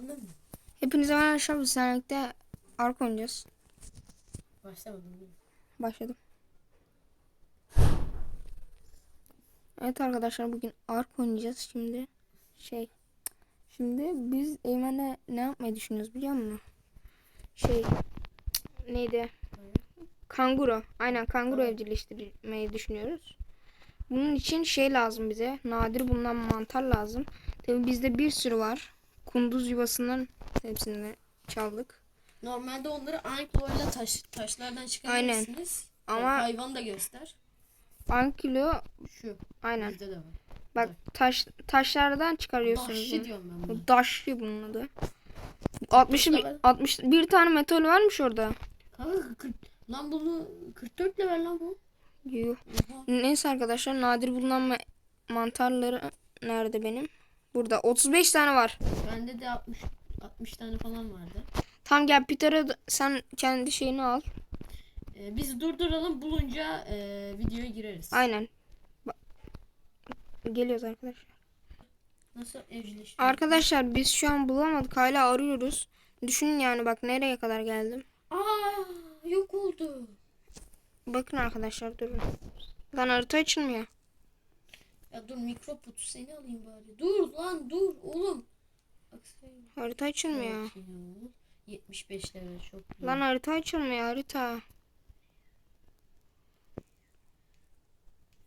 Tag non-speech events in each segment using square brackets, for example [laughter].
Anlamıyorum. Hepinize merhaba arkadaşlar. Biz Senlik'te Ark oynayacağız. Başlamadım. değil mi? Başladım. Evet arkadaşlar bugün Ark oynayacağız şimdi. Şey. Şimdi biz Eymen'le ne yapmayı düşünüyoruz biliyor musun? Şey. Neydi? Kanguru. Aynen kanguru Evet. evcilleştirmeyi düşünüyoruz. Bunun için şey lazım bize. Nadir bulunan mantar lazım. Tabi bizde bir sürü var. Kunduz yuvasından hepsini çaldık. Normalde onları ankloyla taş, taşlardan çıkarabilirsiniz. Ama- Ama hayvan da göster. Ankilo Şu. aynen. Bizde de var. Bak taş taşlardan çıkarıyorsunuz. Bunu. diyorum ben buna. Bu Daşlı bunun adı. 60 level. 60 bir tane metal varmış orada. Kanka kırk- lan bunu 44 level lan bu. Yuh. Neyse arkadaşlar nadir bulunan ma- mantarları nerede benim? Burada 35 tane var. Bende de 60 60 tane falan vardı. Tam gel Peter'a sen kendi şeyini al. Ee, biz durduralım bulunca e, videoya gireriz. Aynen. Bak. Geliyoruz arkadaşlar. Nasıl evcilleştiriyor? Arkadaşlar biz şu an bulamadık. Hala arıyoruz. Düşünün yani bak nereye kadar geldim. Aa yok oldu. Bakın arkadaşlar durun. Lan harita açılmıyor. Ya dur mikroput seni alayım bari. Dur lan dur oğlum. Harita açılmıyor. Sakin ol. 75 level çok iyi. Lan harita açılmıyor harita.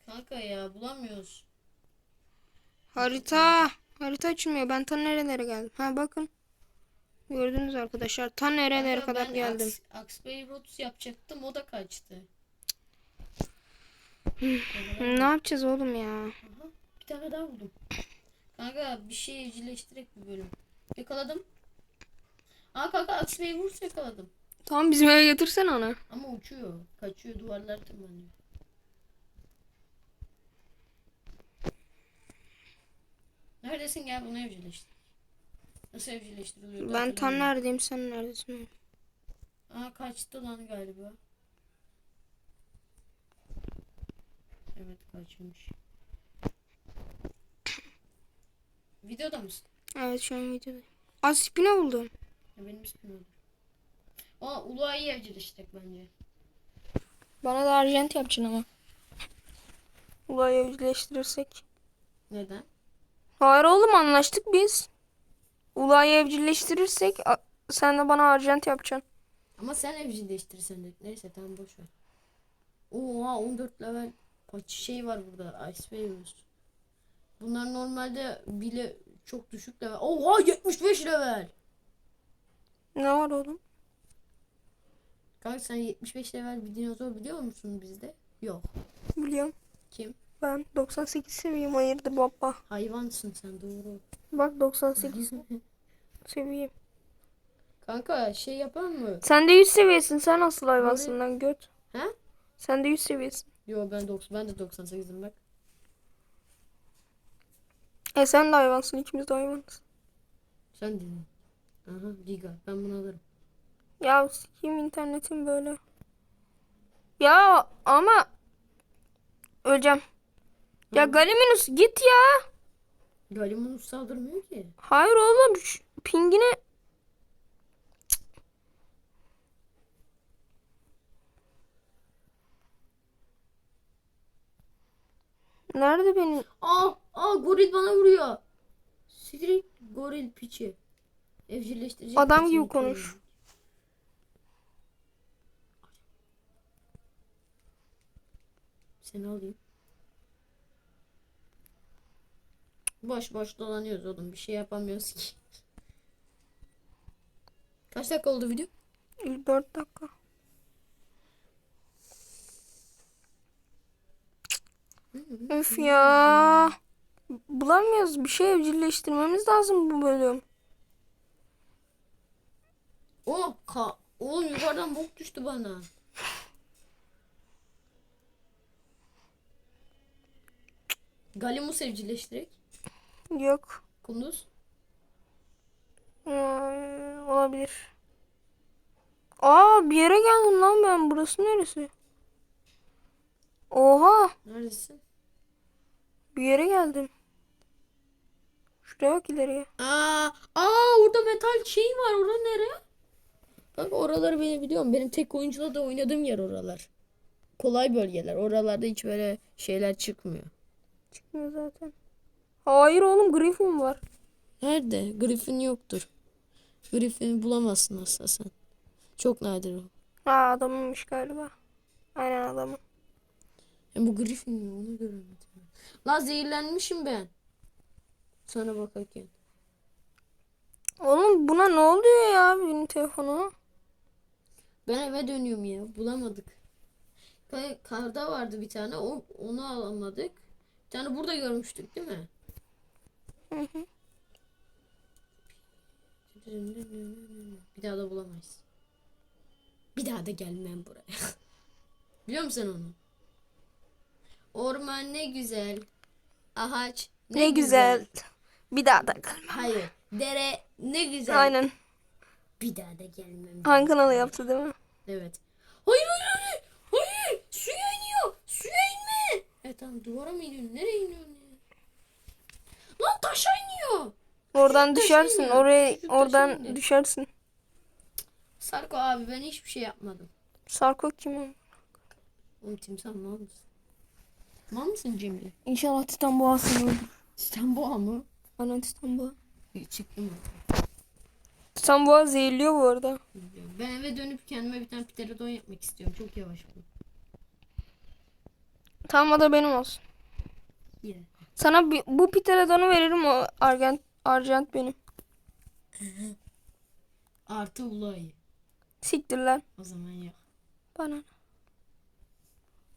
Kanka ya bulamıyoruz. Harita. Harita açılmıyor. Ben ta nerelere geldim. Ha bakın. Gördünüz arkadaşlar. Ta nerelere Kanka, kadar ben geldim. Aks, Rotus yapacaktım o da kaçtı. Ne yapacağız oğlum ya? Aha, bir tane daha buldum. Kanka bir şey evcilleştirek bir bölüm. Yakaladım. Aa kanka Axbay Rotus yakaladım. Tamam bizim eve götürsen onu. Ama uçuyor. Kaçıyor duvarlar tırmanıyor. Neredesin gel bunu evcilleştir. Nasıl evcilleştiriliyor? Ben tam neredeyim sen neredesin? Aa kaçtı lan galiba. Evet kaçmış. Videoda mısın? Evet şu an videoda. Az spine buldum. Ya benim ismim olur. Aa Uluay'ı evcilleştirdik bence. Bana da arjent yapacaksın ama. Olayı evcilleştirirsek. Neden? Hayır oğlum anlaştık biz. Ulayı evcilleştirirsek sen de bana arjent yapacaksın. Ama sen evcilleştirirsen de. Neyse tamam boş ver. Oha 14 level şey var burada. Ice Waves. Bunlar normalde bile çok düşük level. Oha 75 level. Ne var oğlum? Kanka sen 75 level bir dinozor biliyor musun bizde? Yok. Biliyorum. Kim? Ben 98 seviyeyim hayırdır baba. Hayvansın sen doğru. Bak 98 [laughs] seviyeyim. Kanka şey yapar mı? Sen de 100 seviyesin. Sen nasıl hayvansın lan göt? He? Sen de 100 seviyesin. Yo ben 90 ben de 98'im bak. E sen de hayvansın. ikimiz de hayvanız. Sen dedin. Aha giga ben bunu alırım. Ya sikeyim internetim böyle. Ya ama öleceğim. Ya Galiminus git ya. Galimunus saldırmıyor ki. Hayır oğlum pingine Nerede benim? Aa, aa goril bana vuruyor. Siktir goril piçi. Evcilleştirecek. Adam gibi konuş. koyayım. Seni alayım. Boş boş dolanıyoruz oğlum. Bir şey yapamıyoruz ki. Kaç dakika oldu video? 4 dakika. Öf ya. Bulamıyoruz. Bir şey evcilleştirmemiz lazım bu bölüm. Oh ka oğlum yukarıdan bok düştü bana. Galimus evcilleştirek. Yok. Kunduz. Ee, olabilir. Aa bir yere geldim lan ben. Burası neresi? Oha Neredesin? Bir yere geldim. Şuraya bak ileriye. Aa, aa orada metal var. Orada nere? Kanka oraları beni biliyorum. Benim tek oyuncuyla da oynadığım yer oralar. Kolay bölgeler. Oralarda hiç böyle şeyler çıkmıyor. Çıkmıyor zaten. Hayır oğlum Griffin var. Nerede? Griffin yoktur. Griffin'i bulamazsın aslında sen. Çok nadir o. Aa adamınmış galiba. Aynen adamın. Ya bu Griffin mi? Onu göremedim. La zehirlenmişim ben. Sana bakarken. Oğlum buna ne oluyor ya benim telefonu? Ben eve dönüyorum ya. Bulamadık. Karda vardı bir tane. O, onu alamadık. Bir tane burada görmüştük değil mi? Hı hı. Bir daha da bulamayız. Bir daha da gelmem buraya. [laughs] Biliyor musun onu? Orman ne güzel. Ağaç Ne, güzel. Bir daha da gelmem. Hayır. Dere ne güzel. Aynen. Bir daha da gelmem. Han kanalı yaptı değil mi? Evet. Hayır hayır hayır. Hayır. Suya iniyor. Suya inme. Evet tamam duvara mı iniyorsun? Nereye iniyorsun? Lan taşa iniyor. Oradan Küçük düşersin. taşıyla. Oraya Küçük oradan düşersin. Sarko abi ben hiçbir şey yapmadım. Sarko kim o? Oğlum timsah mal mısın? Mal mısın Cemre? İnşallah Titan boğasını öldür. Sen boğa mı? Aynen Titan boğa. İyi, Çıktım mı? Titan boğa zehirliyor bu arada. Ben eve dönüp kendime bir tane pterodon yapmak istiyorum. Çok yavaş bu. Tamam o da benim olsun. Yeah. Sana bir, bu pterodonu veririm o argent, argent benim. [laughs] Artı ulayı. Siktir lan. O zaman yok. Bana. ne?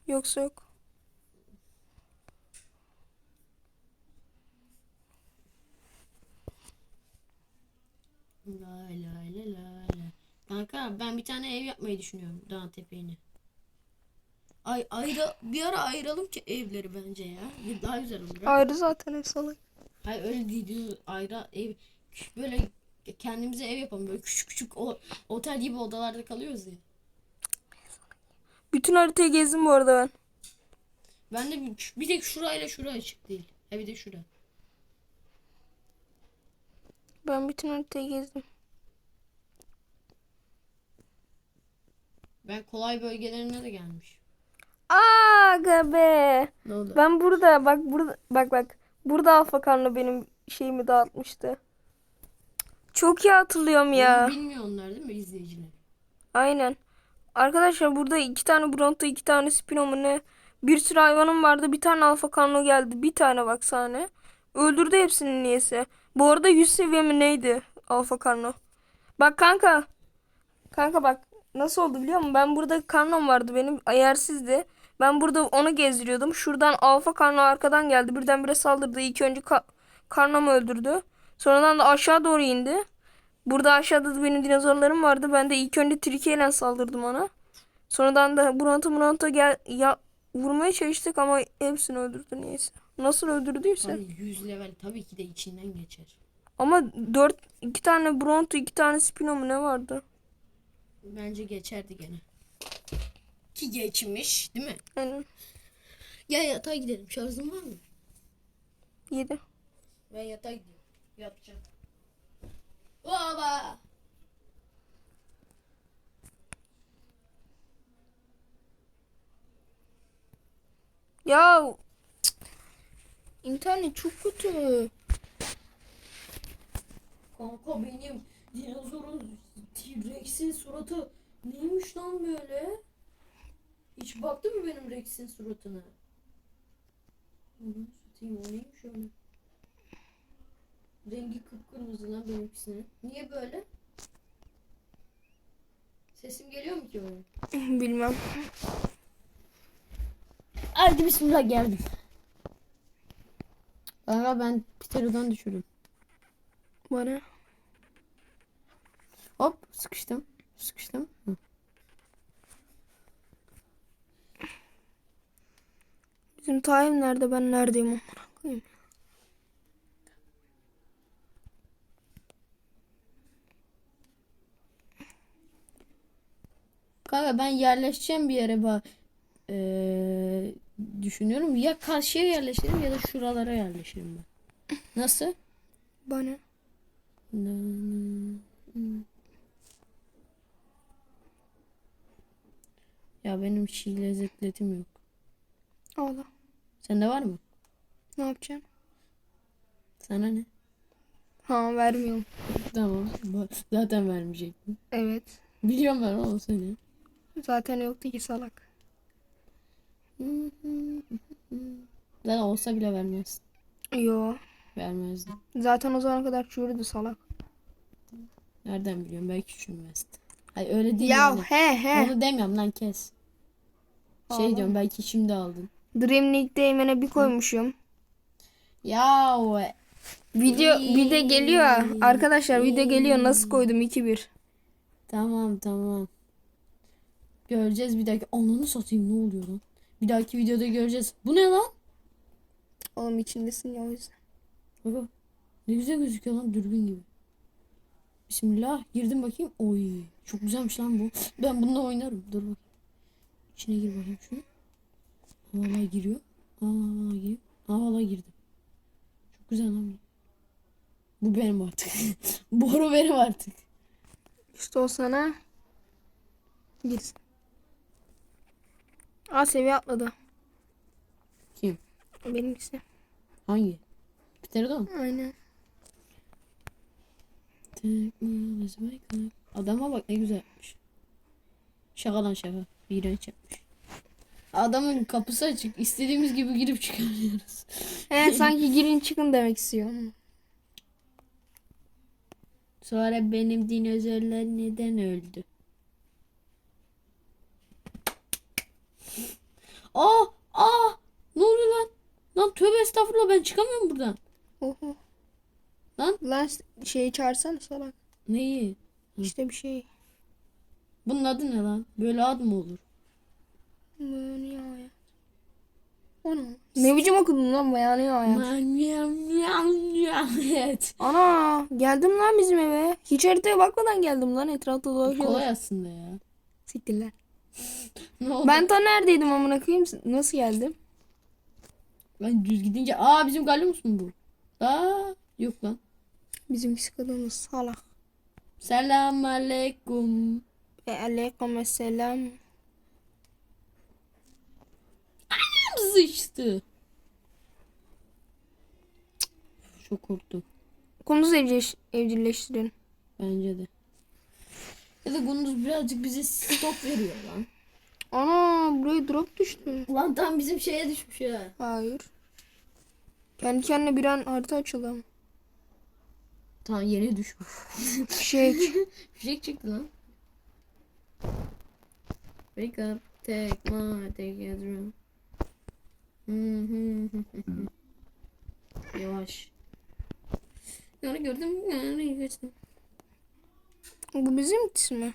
Yoksa yok. La la la la la. Kanka ben bir tane ev yapmayı düşünüyorum dağ tepeğine. Ay ayrı bir ara ayıralım ki evleri bence ya. Daha güzel olur. ha. Ayrı zaten ev salak. Hayır öyle değil. diyor. Ayrı ev böyle kendimize ev yapalım. Böyle küçük küçük o, otel gibi odalarda kalıyoruz ya. Bütün haritayı gezdim bu arada ben. Ben de bir, bir tek şurayla şura açık değil. Ha bir de şura. Ben bütün haritayı gezdim. Ben kolay bölgelerine de gelmiş. Aga be. Ne oldu? Ben burada bak burada bak bak. Burada Alfa Karno benim şeyimi dağıtmıştı. Çok iyi hatırlıyorum ya. Bilmiyor onlar değil mi izleyiciler? Aynen. Arkadaşlar burada iki tane Bronto, iki tane Spino mu ne? Bir sürü hayvanım vardı. Bir tane Alfa Karno geldi. Bir tane bak sahne. Öldürdü hepsini niyeyse. Bu arada 100 seviye mi neydi Alfa Karno? Bak kanka. Kanka bak. Nasıl oldu biliyor musun? Ben burada karnom vardı benim. Ayarsızdı. Ben burada onu gezdiriyordum. Şuradan Alfa Karno arkadan geldi. Birdenbire saldırdı. İlk önce ka karnomu öldürdü. Sonradan da aşağı doğru indi. Burada aşağıda da benim dinozorlarım vardı. Ben de ilk önce Trikiye'yle saldırdım ona. Sonradan da Bronto Bronto gel ya vurmaya çalıştık ama hepsini öldürdü neyse. Nasıl öldürdüyse. Hayır 100 level tabii ki de içinden geçer. Ama 4 iki tane Bronto, iki tane Spino mu ne vardı? Bence geçerdi gene. Ki geçmiş değil mi? Yani Gel yatağa gidelim. Şarjın var mı? 7. Ben yatağa gidiyorum. Yatacağım. Baba. Ya cık. internet çok kötü. Kanka benim dinozorun T-Rex'in suratı neymiş lan böyle? Hiç baktın mı benim Rex'in suratına? Onu satayım o neymiş öyle? Rengi kıpkırmızı lan benimkisinin. Niye böyle? Sesim geliyor mu ki böyle? [laughs] Bilmem. Hadi bismillah geldim. Kanka ben Pterodon düşürdüm. Bana. Hop sıkıştım. Sıkıştım. Hı. Bizim Tahir nerede ben neredeyim amına koyayım. Kanka ben yerleşeceğim bir yere bak. Ee, düşünüyorum. Ya karşıya yerleşirim ya da şuralara yerleşirim ben. Nasıl? Bana. Ya benim çiğ lezzetletim yok. Allah. Sende var mı? Ne yapacağım? Sana ne? Ha vermiyorum. Tamam. Zaten vermeyecektim. Evet. Biliyorum ben oğlum seni. Zaten yoktu ki salak. Zaten olsa bile vermez. Yo. Vermezdi. Zaten o zamana kadar çürüdü salak. Nereden biliyorum? Belki çürümezdi. Hayır öyle değil Ya yani. he he. Onu demiyorum lan kes. Şey Aa. diyorum belki şimdi aldın. Dream League'de Eymen'e bir koymuşum. Ya o- Video bir de geliyor. Arkadaşlar video geliyor. Nasıl koydum 2-1. Tamam tamam. Göreceğiz bir dahaki. Ananı satayım ne oluyor lan? Bir dahaki videoda göreceğiz. Bu ne lan? Oğlum içindesin ya o yüzden. Baba ne güzel gözüküyor lan dürbün gibi. Bismillah girdim bakayım. Oy çok güzelmiş lan bu. Ben bununla oynarım. Dur bakayım. İçine gir bakayım şunu. Aa, Vallahi giriyor. Aa giriyor. Aa vallahi girdim. Çok güzel lan bu. Bu benim artık. [laughs] Boru benim artık. İşte o sana girsin. Aa seviye atladı. Kim? Benimkisi. Hangi? Pterodon. Aynen. Adama bak ne güzel yapmış. Şaka lan şaka. İğrenç yapmış. Adamın kapısı açık. İstediğimiz gibi girip çıkamıyoruz. He [laughs] sanki girin çıkın demek istiyor. Sonra benim dinozorlar neden öldü? Aa! Aa! Ne oluyor lan? Lan tövbe estağfurullah ben çıkamıyorum buradan. Oho. Lan Lan şeyi çağırsana salak. neyi? İşte bir şey. Bunun adı ne lan? Böyle ad mı olur? Manyak. O ne? Ne biçim okudun lan bayanı ya? Evet. Ana geldim lan bizim eve. Hiç haritaya bakmadan geldim lan etrafta dolaşıyordum. Kolay aslında ya. Siktir lan. [laughs] Ne oldu? Ben ta neredeydim amına koyayım? Nasıl geldim? Ben düz gidince aa bizim Gallimus mu bu? Aa yok lan. Bizimkisi kadınız salak. Selam aleyküm. Ve aleyküm selam. Sıçtı. Çok korktum. Kunduz evcilleş, evcilleştirin. Bence de. Ya da Gunduz birazcık bize stop veriyor lan. Ana buraya drop düştü. Lan tam bizim şeye düşmüş ya. Hayır. Kendi kendine bir an harita açıldı. Tamam yere düşmüş. Fişek. [laughs] Fişek çıktı lan. Wake up, take my, take a drum. Yavaş. Yani gördüm yani geçtim. Bu bizim mi?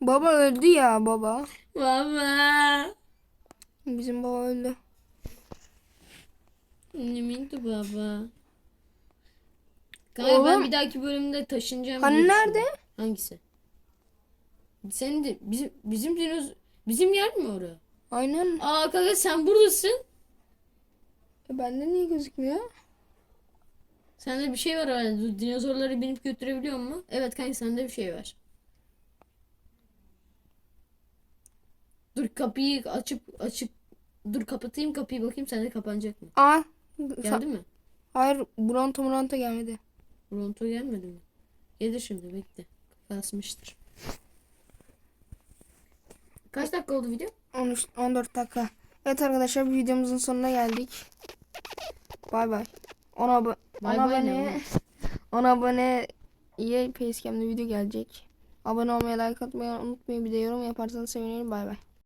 Baba öldü ya baba. Baba. Bizim baba öldü. Neminti baba. Kanka ben Oğlum. bir dahaki bölümde taşınacağım. Hani diye nerede? düşünüyorum. Hangisi? Senin de bizim bizim dinoz bizim yer mi orası? Aynen. Aa kanka sen buradasın. E bende niye gözükmüyor? Sende bir şey var herhalde. Dinozorları binip götürebiliyor mu? Evet kanka sende bir şey var. Dur kapıyı açıp açıp dur kapatayım kapıyı bakayım sende kapanacak mı? Aa. Geldi mi? Hayır Bronto Bronto gelmedi. Bronto gelmedi mi? Gelir şimdi bekle. Kasmıştır. Kaç dakika oldu video? 13 14 dakika. Evet arkadaşlar bu videomuzun sonuna geldik. Bay bay. 10 abo Bay 10 bay ne abone? 10 abone iyi Facecam'da video gelecek. Abone olmayı, like atmayı unutmayın. Bir de yorum yaparsanız sevinirim. Bay bay.